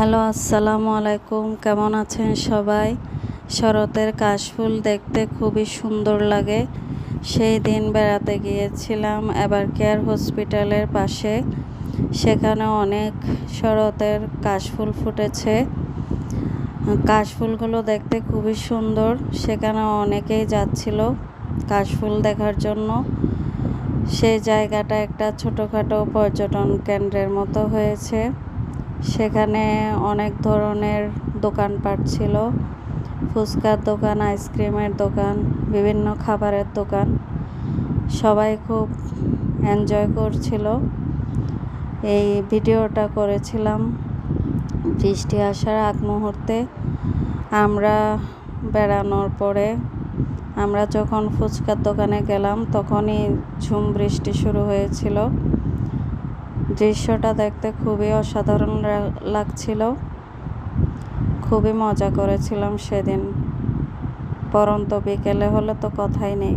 Hello, আসসালামু আলাইকুম। কেমন আছেন সবাই? শরতের কাশফুল দেখতে খুবই সুন্দর লাগে। সেই দিন বেড়াতে গিয়েছিলাম এবার কেয়ার হসপিটালের পাশে। সেখানে অনেক শরতের কাশফুল ফুটেছে। কাশফুলগুলো দেখতে খুবই সুন্দর। সেখানে অনেকেই যাচ্ছিল কাশফুল দেখার জন্য। সেই জায়গাটা একটা ছোটোখাটো পর্যটন কেন্দ্রের মতো হয়েছে। সেখানে অনেক ধরনের দোকানপাট ছিল। ফুচকার দোকান, আইসক্রিমের দোকান, বিভিন্ন খাবারের দোকান। সবাই খুব এনজয় করছিল। এই ভিডিওটা করেছিলাম বৃষ্টি আসার আগ মুহূর্তে। আমরা বেড়ানোর পরে আমরা যখন ফুচকার দোকানে গেলাম, তখনই ঝুম বৃষ্টি শুরু হয়েছিল। দৃশ্যটা দেখতে খুবই অসাধারণ লাগছিল। খুবই মজা করেছিলাম সেদিন। পরন্ত বিকেলে হলে তো কথাই নেই।